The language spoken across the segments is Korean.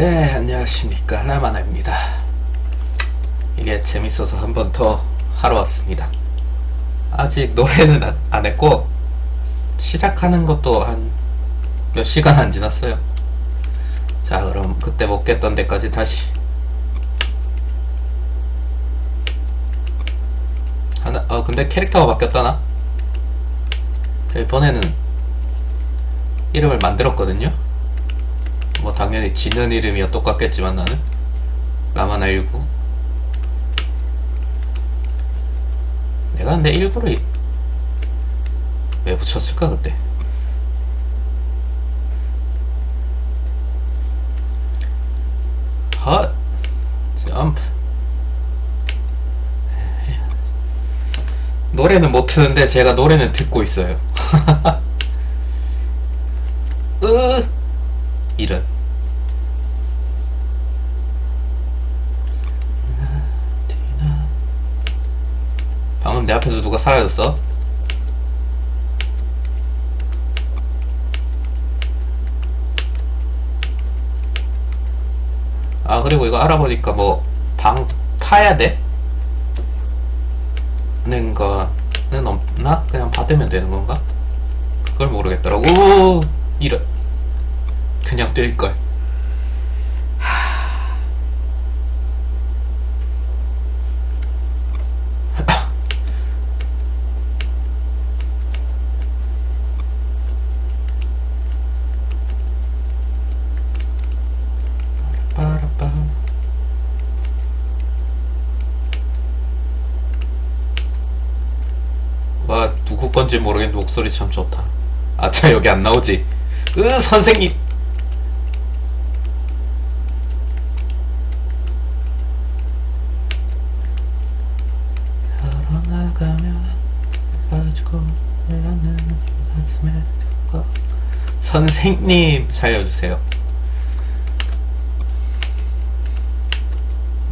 네, 안녕하십니까. 라마나입니다. 이게 재밌어서 한 번 더 하러 왔습니다. 아직 노래는 안, 안 했고, 시작하는 것도 한 몇 시간 안 지났어요. 자, 그럼 그때 못 깼던 데까지 다시. 하나, 어, 근데 캐릭터가 바뀌었다, 나? 이번에는 이름을 만들었거든요? 뭐 당연히 지는 이름이야. 똑같겠지만 나는. 라마나 19 내가 근데 일부러 이- 왜 붙였을까 그때? 헛! 점프. 노래는 못 트는데 제가 노래는 듣고 있어요 으 이런 방금 내 앞에서 누가 사라졌어? 아 그리고 이거 알아보니까 뭐 방 파야 돼? 는 거는 없나? 그냥 받으면 되는 건가? 그걸 모르겠더라고 오 이런 그냥 뛸걸 누구 건지 모르겠는데 목소리 참 좋다. 아차 여기 안 나오지? 으 선생님 걸어나가면 가지고 있는 가슴에 들어가. 선생님 살려주세요.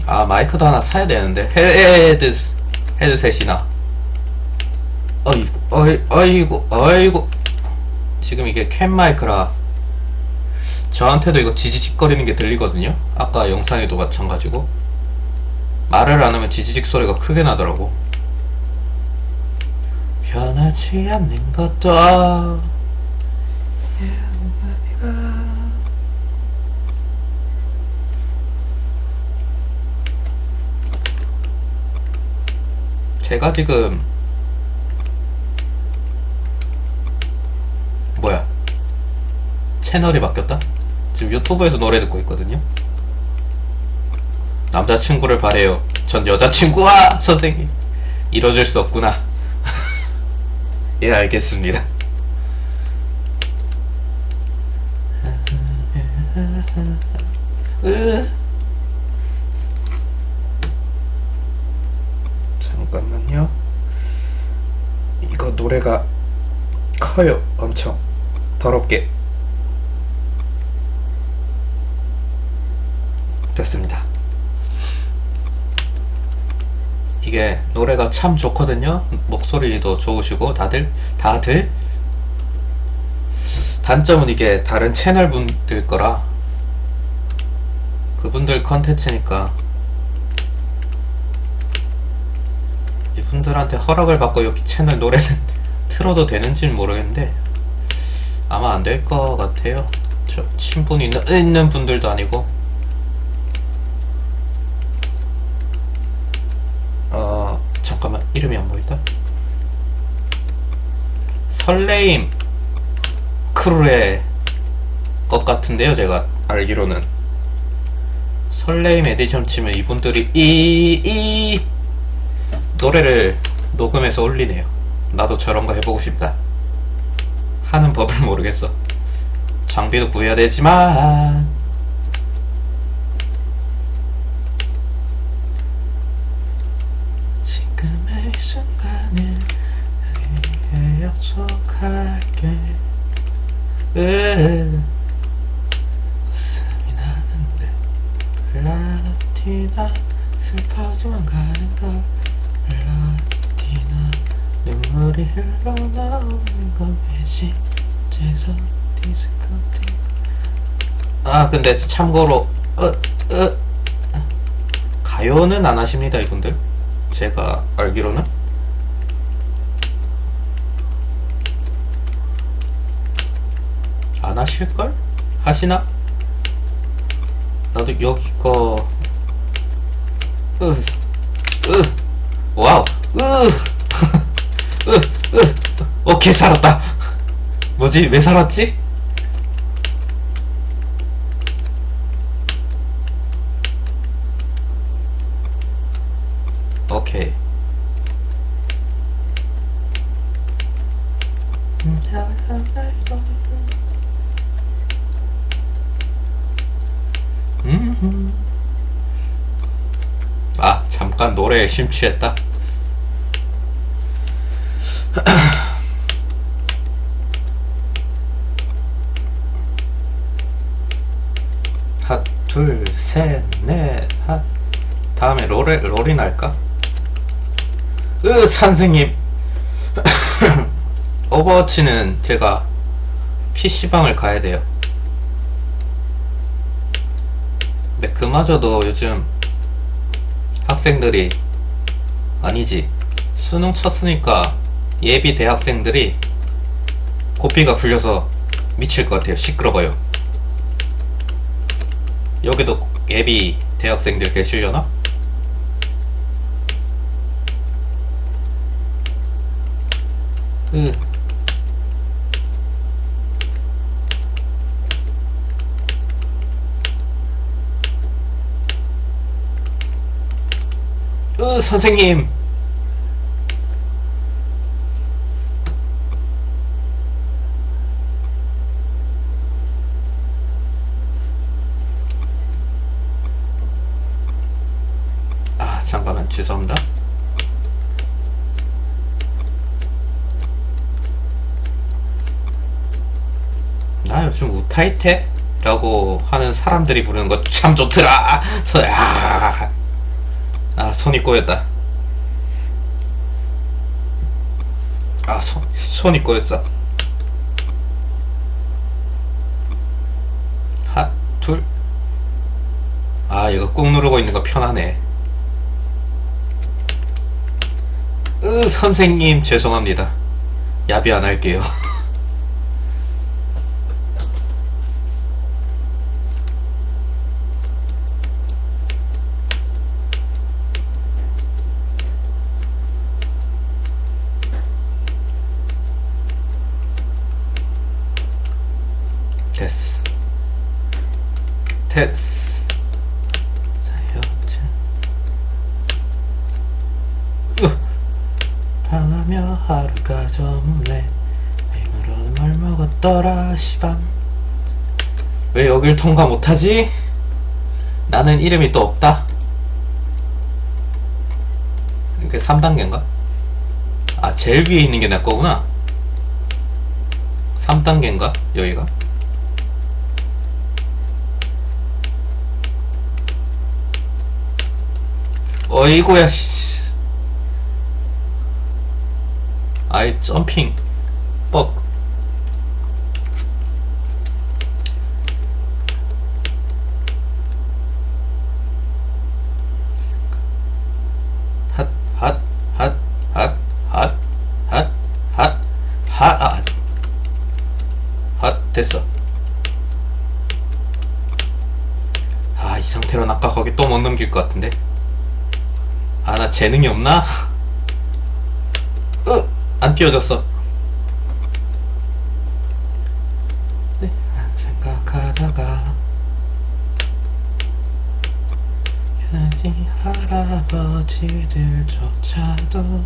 아 마이크도 하나 사야 되는데. 헤드 헤드셋이나. 어이구 어이 어이구 어이구. 지금 이게 캠 마이크라 저한테도 이거 지지직거리는 게 들리거든요. 아까 영상에도 마찬가지고. 말을 안 하면 지지직 소리가 크게 나더라고. 변하지 않는 것도 제가 지금 뭐야? 채널이 바뀌었다? 지금 유튜브에서 노래 듣고 있거든요. 남자친구를 바래요. 전 여자친구와 선생님. 이뤄질 수 없구나. 예 알겠습니다 으. 잠깐만요. 이거 노래가 커요. 엄청 더럽게. 됐습니다. 이게 노래가 참 좋거든요. 목소리도 좋으시고 다들 다들 단점은 이게 다른 채널 분들 거라 그분들 컨텐츠니까 분들한테 허락을 받고 여기 채널 노래는 틀어도 되는지는 모르겠는데 아마 안 될 것 같아요. 저 친분이 있는, 있는 분들도 아니고 어 잠깐만 이름이 안 보인다. 설레임 크루의 것 같은데요, 제가 알기로는 설레임 에디션 치면 이분들이 이 이 노래를 녹음해서 올리네요. 나도 저런 거 해보고 싶다. 하는 법을 모르겠어. 장비도 구해야 되지만 지금의 순간을 약속할게. 으, 웃음이 나는데 라티나 슬퍼지만 가는 걸 라티나 눈물이 흘러나오는 건 왜지 어째서 디스코테이크 아 근데 참고로 어, 어. 가요는 안 하십니다, 이분들. 제가 알기로는. 안 하실걸? 하시나? 나도 여기 거, 으, 으, 와우, 으, 으, 으, 오케이, 살았다. 뭐지? 왜 살았지? 오케이. 음흠. 아, 잠깐 노래에 심취했다. 핫, 둘, 셋, 넷, 핫. 다음에 롤에, 롤이 날까? 으, 선생님. 오버워치는 제가 PC방을 가야 돼요. 근데 그마저도 요즘 학생들이, 아니지. 수능 쳤으니까 예비 대학생들이 고삐가 풀려서 미칠 것 같아요. 시끄러워요. 여기도 예비 대학생들 계시려나? 으. 으, 선생님. 아, 잠깐만, 죄송합니다. 나 요즘 우타이테? 라고 하는 사람들이 부르는 거 참 좋더라! 서, 아, 아, 손이 꼬였다. 아, 손, 손이 꼬였어. 하, 둘. 아, 이거 꾹 누르고 있는 거 편하네. 으, 선생님, 죄송합니다. 야비 안 할게요. 됐어. 됐어. 자, 여튼. 으. 방하며 하루가 저물래. 힘으로는 뭘 먹었더라, 시밤. 왜 여길 통과 못하지? 나는 이름이 또 없다. 이게 3단계인가? 아, 제일 위에 있는 게 내 거구나. 3단계인가? 여기가? 어이구야 씨. 아이 점핑 됐어 아 이 상태로는 아까 거기 또 못 넘길 것 같은데 아, 나 재능이 없나? 어, 안 띄워졌어. 네, 안 생각하다가 현지 할아버지들조차도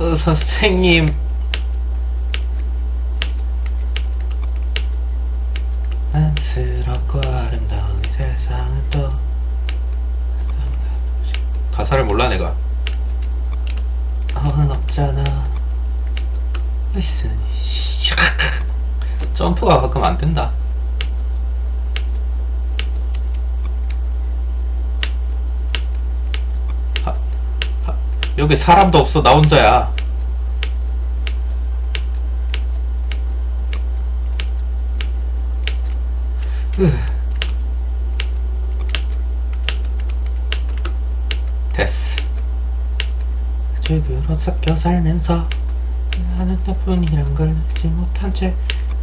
어, 선생님 가사를 몰라 내가? 아는 없잖아. 있으니. 점프가 가끔 안 된다. 하, 하, 여기 사람도 없어 나 혼자야 됐어. 죽으로 섞여 살면서 하는 나뿐이란 걸 알지 못한 채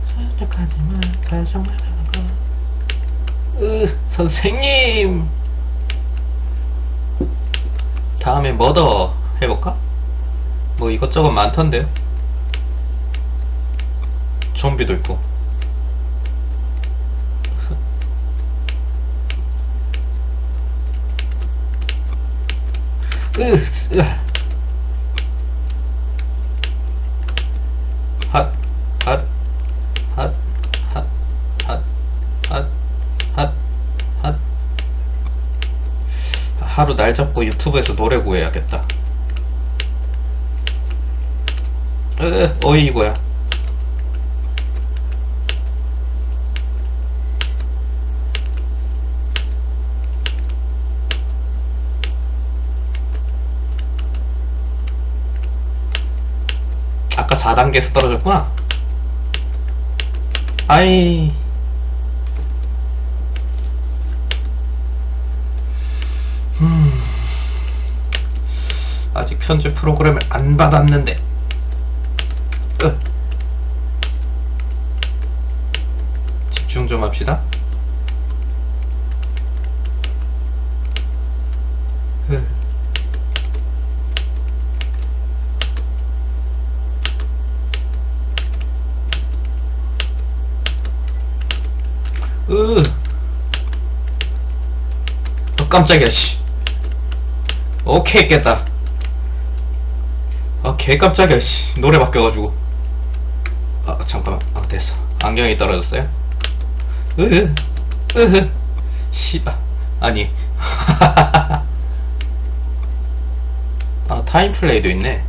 선택하지만 가정만 하는 거. 으, 선생님! 다음에 뭐더 해볼까? 뭐 이것저것 많던데요? 좀비도 있고. 하루 날 잡고 유튜브에서 노래 구해야겠다. 으, 어이구야. 아까 4단계에서 떨어졌구나. 아이. 음. 아직 편집 프로그램을 안 받았는데. 으. 집중 좀 합시다. 으. 으. 어, 깜짝이야, 씨. 오케이, 깼다. 아, 개 깜짝이야, 씨. 노래 바뀌어가지고. 아, 잠깐만. 아, 됐어. 안경이 떨어졌어요? 으, 으, 씨, 아, 아니. 아, 타임플레이도 있네.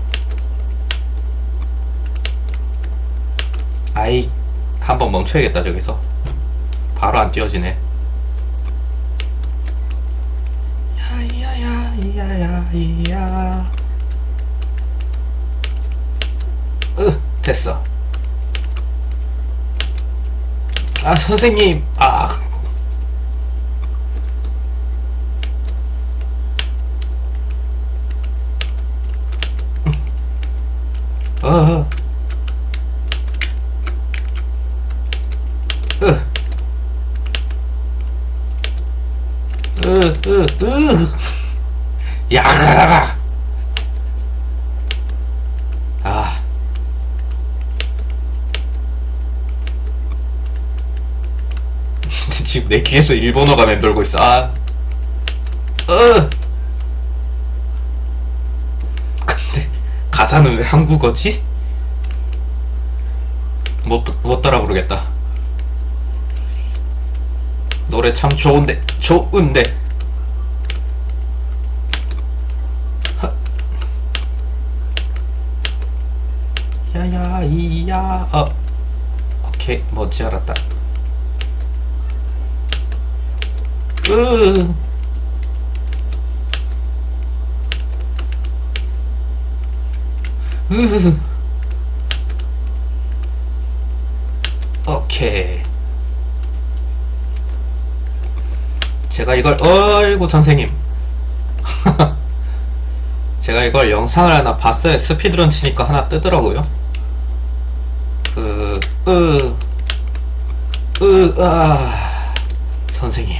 아이, 한번 멈춰야겠다, 저기서. 바로 안 띄워지네. 야야야야야야. 으 됐어. 아 선생님 아. 어. 어. 으. 으, 으, 으. 야. 아. 지금 내 귀에서 일본어가 맴돌고 있어. 아. 으. 근데 가사는 왜 한국어지? 못, 못 따라 부르겠다. 노래 참 좋은데 좋은데 야야 이야. 어. 오케이 뭔지? 알았다. 으. 으. 오케이. 제가 이걸 어이구 선생님. 제가 이걸 영상을 하나 봤어요. 스피드런 치니까 하나 뜨더라고요. 그, 으, 으, 아, 선생님.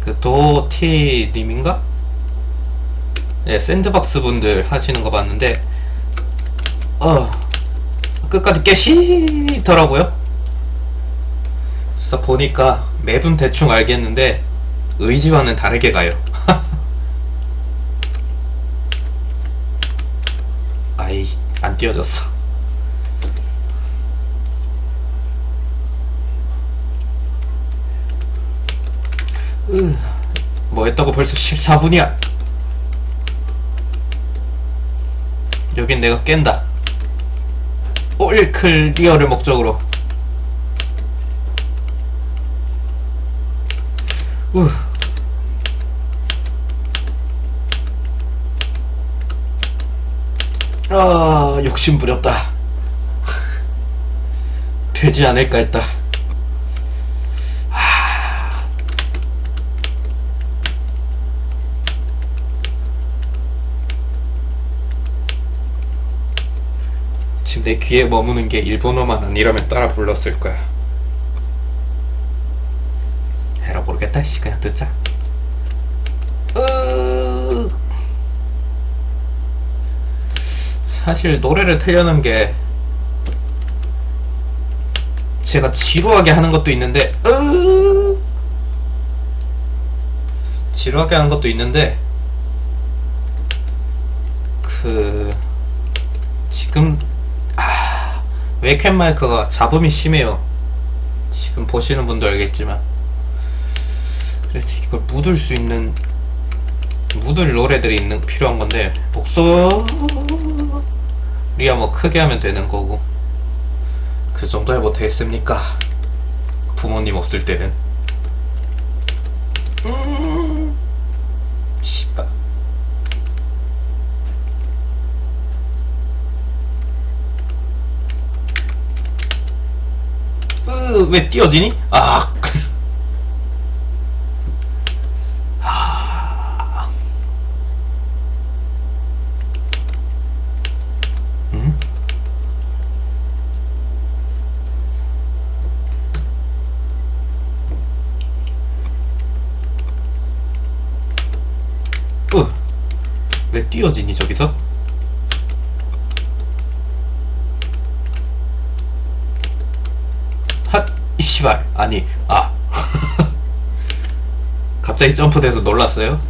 그, 도티님인가? 네, 샌드박스 분들 하시는 거 봤는데, 어, 끝까지 깨시더라고요. 그래서 보니까 맵은 대충 알겠는데, 의지와는 다르게 가요. 아이, 안 띄워졌어. 으, 뭐 했다고 벌써 14분이야. 여긴 내가 깬다. 올 클리어를 목적으로. 우. 아, 욕심 부렸다. 되지 않을까 했다. 아, 내 귀에 머무는 게 일본어만 아니라면 따라 불렀을 거야. 에라 모르겠다. 씨 그냥 듣자. 으... 사실 노래를 틀려는 게 제가 지루하게 하는 것도 있는데 으... 지루하게 하는 것도 있는데 그 지금 아 웨캠 마이크가 잡음이 심해요. 지금 보시는 분도 알겠지만 그래서 이걸 묻을 수 있는 묻을 노래들이 있는 필요한 건데 목소리야 뭐 크게 하면 되는 거고 그 정도야 못하겠습니까? 부모님 없을 때는 음 씨발 으, 왜 띄어지니? 아. 아. 음? 으, 왜 띄어지니, 저기서? 핫, 이 씨발. 아니, 아. 갑자기 점프돼서 놀랐어요?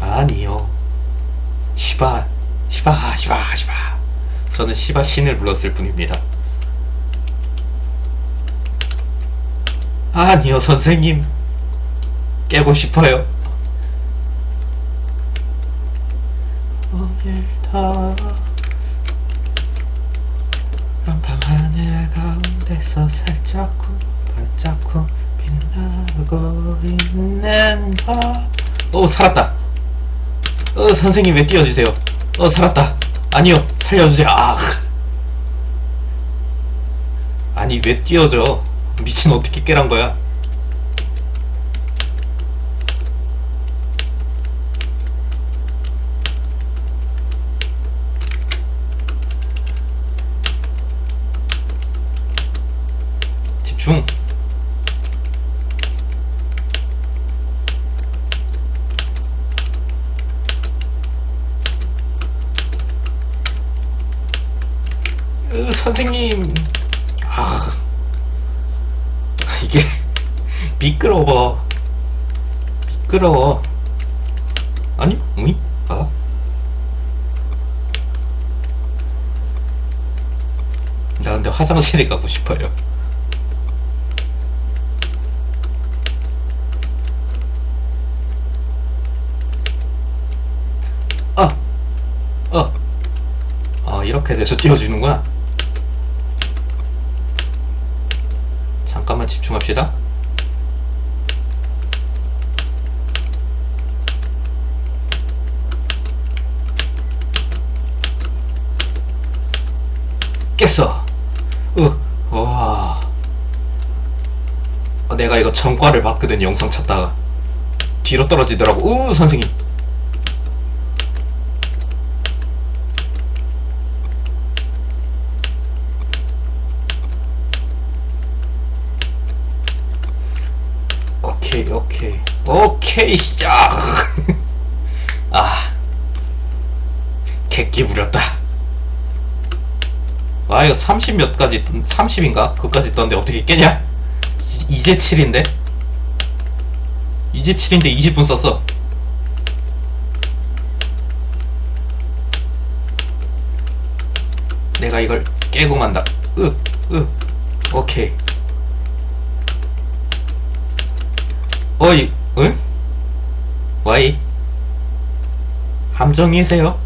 아니요. 시바, 시바, 시바, 시바. 저는 시바 신을 불렀을 뿐입니다. 아니요, 선생님. 깨고 싶어요. 오늘도 런방 하늘 가운데서 살짝쿵 반짝쿵 빛나고 있는 거. 오 살았다. 어 선생님 왜 띄워주세요? 어 살았다. 아니요 살려주세요. 아 아니 왜 띄워줘? 미친 어떻게 깨란 거야? 집중. 으, 선생님. 아, 이게 미끄러워. 미끄러워. 아니요, 응? 아. 나 근데 화장실에 가고 싶어요. 아, 어, 아 이렇게 돼서 띄워주는구나. 잠깐만 집중합시다. 깼어. 으, 와. 어, 내가 이거 전과를 봤거든 영상 찾다가 뒤로 떨어지더라고. 우 선생님. 오케이 오케이 오케이 시작 아 객기 부렸다 와 이거 30몇 가지 있던 30인가? 그까지 있던데 어떻게 깨냐 이- 이제 7인데 이제 7인데 20분 썼어 내가 이걸 깨고 만다 으 으 오케이 어이, 응? 와이? 함정이세요?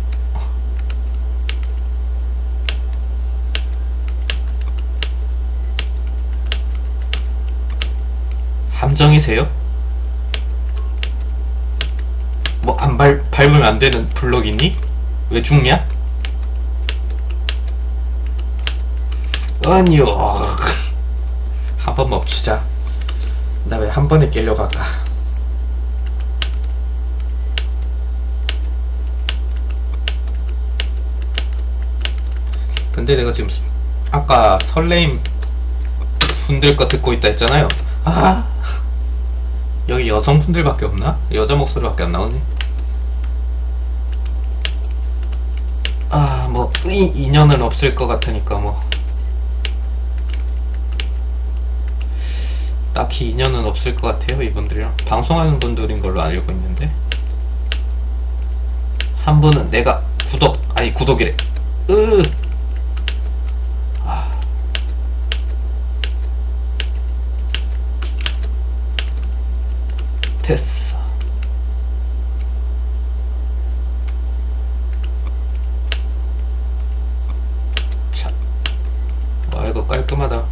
안정이세요? 뭐안 밟으면 안 되는 블럭 있니? 왜 죽냐? 아니요 한 번 멈추자 나 왜 한 번에 깨려고 할까 근데 내가 지금 아까 설레임 분들 거 듣고 있다 했잖아요 아 여기 여성분들밖에 없나? 여자 목소리밖에 안 나오네. 아, 뭐, 이, 인연은 없을 것 같으니까, 뭐. 딱히 인연은 없을 것 같아요, 이분들이랑. 방송하는 분들인 걸로 알고 있는데. 한 분은 내가 구독, 아니, 구독이래. 으! 됐어. 자. 와, 이거 깔끔하다.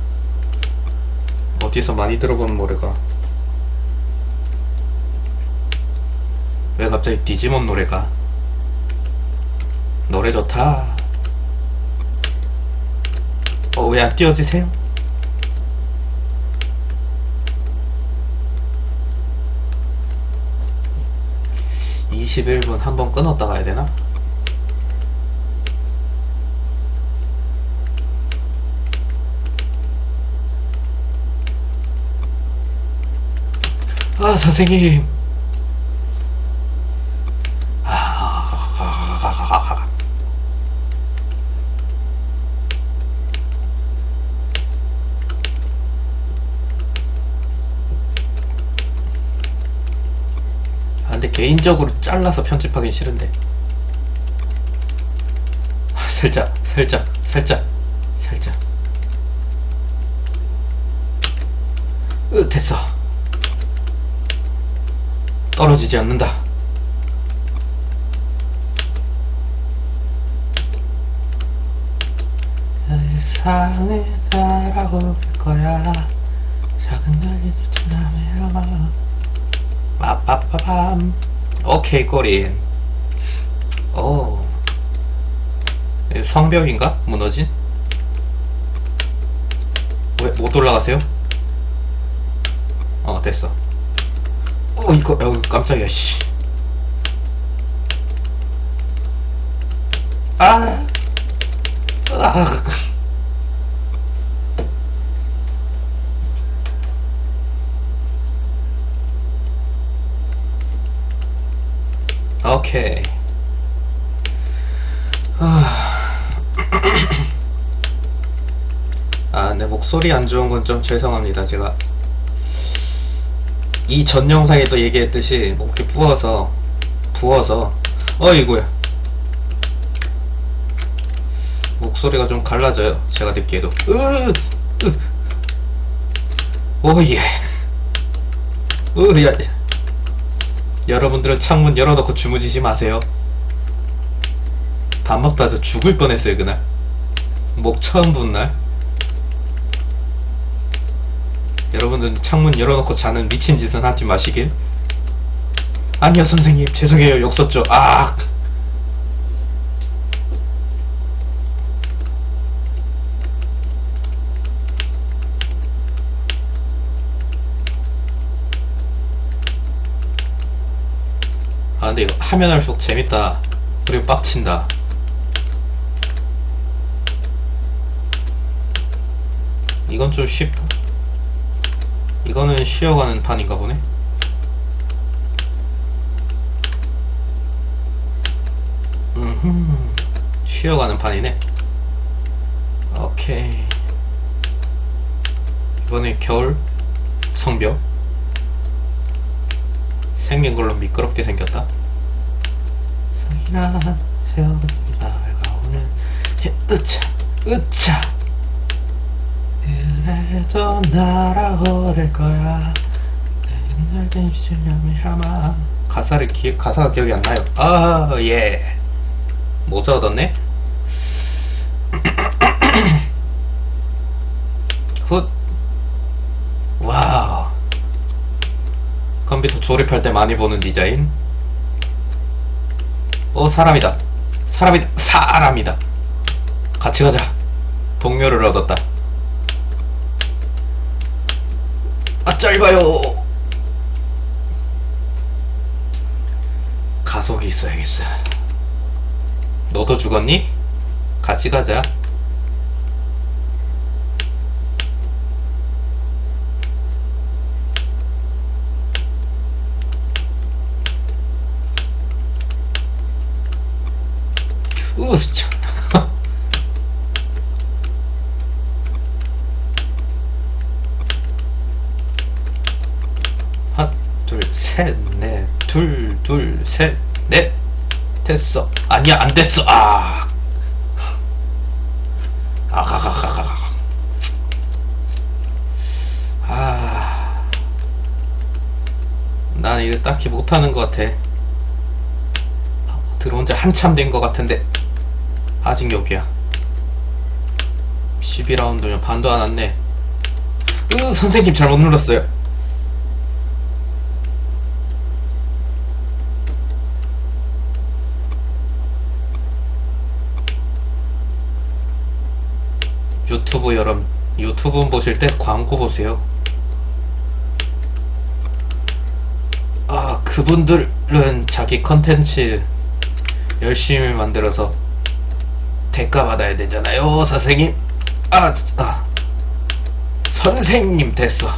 어디서 많이 들어본 노래가. 왜 갑자기 디지몬 노래가? 노래 좋다. 어, 왜 안 띄워지세요? (21분) 한 번 끊었다 가야 되나? 아 선생님 아, 아, 근데 개인적으로 잘라서 편집하기 싫은데. 아, 살짝, 살짝, 살짝, 살짝. 으, 됐어. 떨어지지 않는다. 세상을 살아올 거야. 작은 날이도 지나면 빠빠빠밤. 오케이 꼬린. 오. 이 성벽인가? 무너진? 왜 못 올라가세요? 어 됐어. 어 이거 어 깜짝이야 씨. 아. 아. 오케이. 아, 내 목소리 안 좋은 건 좀 죄송합니다. 제가 이 전 영상에도 얘기했듯이 목이 부어서 부어서 어이구야 목소리가 좀 갈라져요. 제가 듣기에도. 으, 으. 오예. 으, 야. 여러분들은 창문 열어놓고 주무시지 마세요. 밥 먹다 저 죽을 뻔했어요 그날. 목 처음 분 날. 여러분들은 창문 열어놓고 자는 미친 짓은 하지 마시길. 아니요 선생님 죄송해요 욕 썼죠. 아. 아 근데 이거 하면 할수록 재밌다. 그리고 빡친다. 이건 좀 쉽다 이거는 쉬어가는 판인가 보네. 쉬어가는 판이네. 오케이. 이번에 겨울 성벽. 생긴 걸로 미끄럽게 생겼다. 성이나 세월이 밝아오는 으차 으차 그래도 날아오를 거야 내겐 날 잊으려면 아마 가사를 기 가사가 기억이 안 나요. 아 예. 모자 얻었네. 훗. 와우. 컴퓨터 조립할 때 많이 보는 디자인. 어, 사람이다. 사람이다. 사람이다. 같이 가자. 동료를 얻었다. 아, 짧아요. 가속이 있어야겠어. 너도 죽었니? 같이 가자. 으차. 하나, 둘, 셋, 넷, 둘, 둘, 셋, 넷. 됐어. 아니야, 안 됐어. 아. 아가가가가가. 아. 난 이거 딱히 못하는 것 같아. 들어온 지 한참 된 것 같은데 아직 여기야 12라운드면 반도 안 왔네 으 선생님 잘못 눌렀어요 유튜브 여러분 유튜브 보실 때 광고 보세요 아 그분들은 자기 컨텐츠 열심히 만들어서 대가 받아야 되잖아요, 선생님. 아, 아. 선생님 됐어.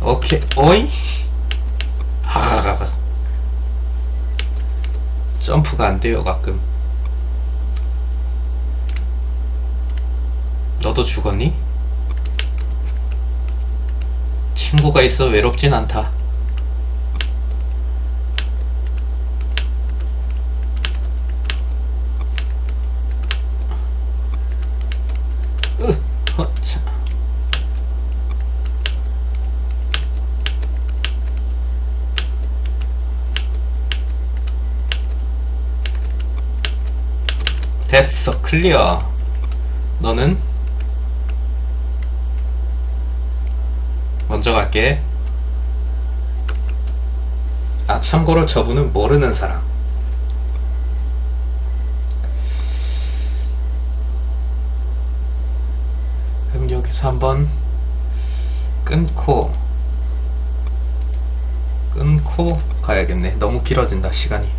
오케이, 어이? 하하하. 점프가 안 돼요, 가끔. 너도 죽었니? 친구가 있어 외롭진 않다. 으, 어, 참. 됐어, 클리어. 너는? 먼저 갈게. 아, 참고로 저분은 모르는 사람. 그럼 여기서 한번 끊고 끊고 가야겠네. 너무 길어진다 시간이.